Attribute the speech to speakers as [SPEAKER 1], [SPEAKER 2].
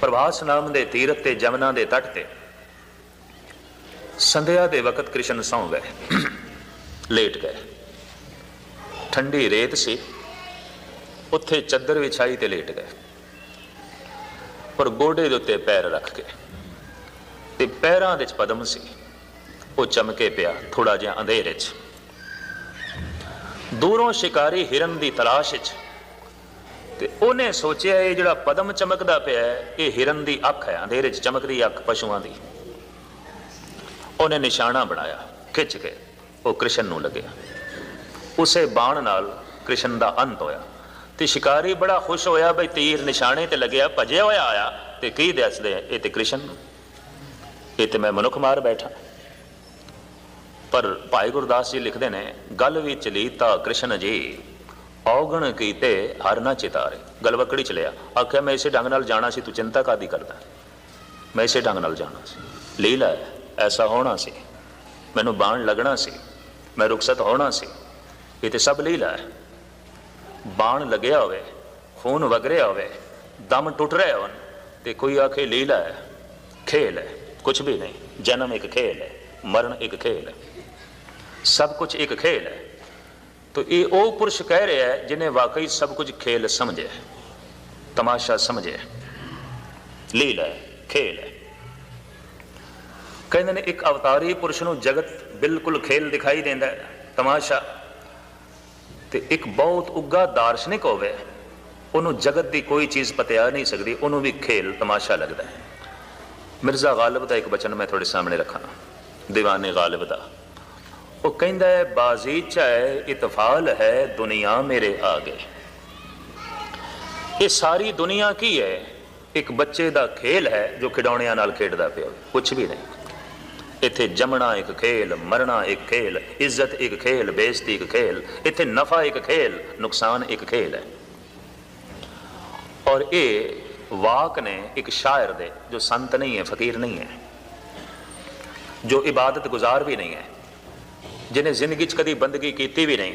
[SPEAKER 1] ਪ੍ਰਭਾਸ ਨਾਮ ਦੇ ਤੀਰਥ ਤੇ ਜਮਨਾ ਦੇ ਤੱਟ ਤੇ। ਸੰਧਿਆ ਦੇ ਵਕਤ ਕ੍ਰਿਸ਼ਨ ਸੌਂ ਗਏ। ਲੇਟ ਗਏ। ਠੰਡੀ ਰੇਤ ਸੀ। ਉੱਥੇ ਚੱਦਰ ਵਿਛਾਈ ਤੇ ਲੇਟ ਗਏ। ਪਰ ਗੋਡੇ ਦੇ ਉੱਤੇ ਪੈਰ ਰੱਖ ਕੇ। ਤੇ ਪੈਰਾਂ ਦੇ ਵਿੱਚ ਪਦਮ ਸੀ। ਉਹ ਚਮਕੇ ਪਿਆ ਥੋੜਾ ਜਿਹਾ ਅੰਧੇਰੇ 'ਚ। ਦੂਰੋਂ ਸ਼ਿਕਾਰੀ ਹਿਰਨ ਦੀ ਤਲਾਸ਼ 'ਚ ਤੇ ਉਹਨੇ ਸੋਚਿਆ ਇਹ ਜਿਹੜਾ ਪਦਮ ਚਮਕਦਾ ਪਿਆ ਇਹ ਹਿਰਨ ਦੀ ਅੱਖ ਹੈ, ਅੰਧੇਰੇ 'ਚ ਚਮਕਦੀ ਅੱਖ ਪਸ਼ੂਆਂ ਦੀ। ਉਹਨੇ ਨਿਸ਼ਾਨਾ ਬਣਾਇਆ, ਖਿੱਚ ਕੇ, ਉਹ ਕ੍ਰਿਸ਼ਨ ਨੂੰ ਲੱਗਿਆ। ਉਸੇ ਬਾਣ ਨਾਲ ਕ੍ਰਿਸ਼ਨ ਦਾ ਅੰਤ ਹੋਇਆ। ਤੇ ਸ਼ਿਕਾਰੀ ਬੜਾ ਖੁਸ਼ ਹੋਇਆ ਬਈ ਤੀਰ ਨਿਸ਼ਾਨੇ ਤੇ ਲੱਗਿਆ, ਭਜਿਆ ਹੋਇਆ ਆਇਆ। ਤੇ ਕੀ ਦੱਸਦੇ ਇਹ ਤੇ ਕ੍ਰਿਸ਼ਨ ਨੂੰ। ਇਹ ਤੇ ਮੈਂ ਮਨੁੱਖ ਮਾਰ ਬੈਠਾ। ਪਰ ਭਾਈ ਗੁਰਦਾਸ ਜੀ ਲਿਖਦੇ ਨੇ, ਗੱਲ ਵੀ ਚਲੀ ਤਾਂ ਕ੍ਰਿਸ਼ਨ ਜੀ ਔਗਣ ਕੀਤੇ ਹਰ ਨਾ ਚਿਤਾਰੇ। ਗਲਵਕੜੀ ਚ ਲਿਆ। ਆਖਿਆ ਮੈਂ ਇਸੇ ਢੰਗ ਨਾਲ ਜਾਣਾ ਸੀ ਤੂੰ ਚਿੰਤਾ ਕਾਦੀ ਕਰਦਾ? ਮੈਂ ਇਸੇ ਢੰਗ ਨਾਲ ਜਾਣਾ ਸੀ। ਲੀਲਾ ਹੈ, ਐਸਾ ਹੋਣਾ ਸੀ। ਮੈਨੂੰ ਬਾਣ ਲੱਗਣਾ ਸੀ। ਮੈਂ ਰੁਖਸਤ ਹੋਣਾ ਸੀ। ਇਹ ਤੇ ਸਭ ਲੀਲਾ ਹੈ। ਬਾਣ ਲੱਗਿਆ ਹੋਵੇ ਖੂਨ ਵਗ ਰਿਹਾ ਹੋਵੇ ਦਮ ਟੁੱਟ ਰਿਹਾ ਹੋਣ ਤੇ ਕੋਈ ਆਖੇ ਲੀਲਾ ਹੈ ਖੇਲ ਹੈ। ਕੁਝ ਵੀ ਨਹੀਂ। ਜਨਮ ਇੱਕ ਖੇਲ ਹੈ ਮਰਨ ਇੱਕ ਖੇਲ ਹੈ। ਸਭ ਕੁਝ ਇੱਕ ਖੇਲ ਹੈ। ਤੋ ਇਹ ਉਹ ਪੁਰਸ਼ ਕਹਿ ਰਿਹਾ ਹੈ ਜਿਨੇ ਵਾਕਈ ਸਭ ਕੁਝ ਖੇਲ ਸਮਝਿਆ ਹੈ, ਤਮਾਸ਼ਾ ਸਮਝਿਆ ਹੈ, ਲੀਲਾ ਖੇਲ ਹੈ। ਕਹਿੰਦੇ ਨੇ ਇੱਕ ਅਵਤਾਰੀ ਪੁਰਸ਼ ਨੂੰ ਜਗਤ ਬਿਲਕੁਲ ਖੇਲ ਦਿਖਾਈ ਦਿੰਦਾ ਹੈ ਤਮਾਸ਼ਾ। ਤੇ ਇੱਕ ਬਹੁਤ ਉੱਗਾ ਦਾਰਸ਼ਨਿਕ ਹੋਵੇ ਉਹਨੂੰ ਜਗਤ ਦੀ ਕੋਈ ਚੀਜ਼ ਪਤਿਆ ਨਹੀਂ ਸਕਦੀ ਉਹਨੂੰ ਵੀ ਖੇਲ ਤਮਾਸ਼ਾ ਲੱਗਦਾ ਹੈ। ਮਿਰਜ਼ਾ ਗਾਲਿਬ ਦਾ ਇੱਕ ਬਚਨ ਮੈਂ ਤੁਹਾਡੇ ਸਾਹਮਣੇ ਰੱਖਾਂ ਦੀਵਾਨੇ ਗਾਲਿਬ ਦਾ। ਉਹ ਕਹਿੰਦਾ ਹੈ, ਬਾਜ਼ੀ ਚਾਹੇ ਇਤਫਾਲ ਹੈ, ਦੁਨੀਆ ਮੇਰੇ ਆ ਗਏ ਇਹ ਸਾਰੀ ਦੁਨੀਆ ਕੀ ਹੈ? ਇੱਕ ਬੱਚੇ ਦਾ ਖੇਲ ਹੈ ਜੋ ਖਿਡੌਣਿਆਂ ਨਾਲ ਖੇਡਦਾ ਪਿਆ। ਕੁਝ ਵੀ ਨਹੀਂ। ਇੱਥੇ ਜੰਮਣਾ ਇੱਕ ਖੇਲ, ਮਰਨਾ ਇੱਕ ਖੇਲ, ਇੱਜ਼ਤ ਇੱਕ ਖੇਲ, ਬੇਇੱਜ਼ਤੀ ਇੱਕ ਖੇਲ, ਇੱਥੇ ਨਫਾ ਇੱਕ ਖੇਲ, ਨੁਕਸਾਨ ਇੱਕ ਖੇਲ ਹੈ। ਔਰ ਇਹ ਵਾਕ ਨੇ ਇੱਕ ਸ਼ਾਇਰ ਦੇ, ਜੋ ਸੰਤ ਨਹੀਂ ਹੈ, ਫਕੀਰ ਨਹੀਂ ਹੈ, ਜੋ ਇਬਾਦਤ ਗੁਜ਼ਾਰ ਵੀ ਨਹੀਂ ਹੈ। ਜਿਹਨੇ ਜ਼ਿੰਦਗੀ 'ਚ ਕਦੀ ਬੰਦਗੀ ਕੀਤੀ ਵੀ ਨਹੀਂ।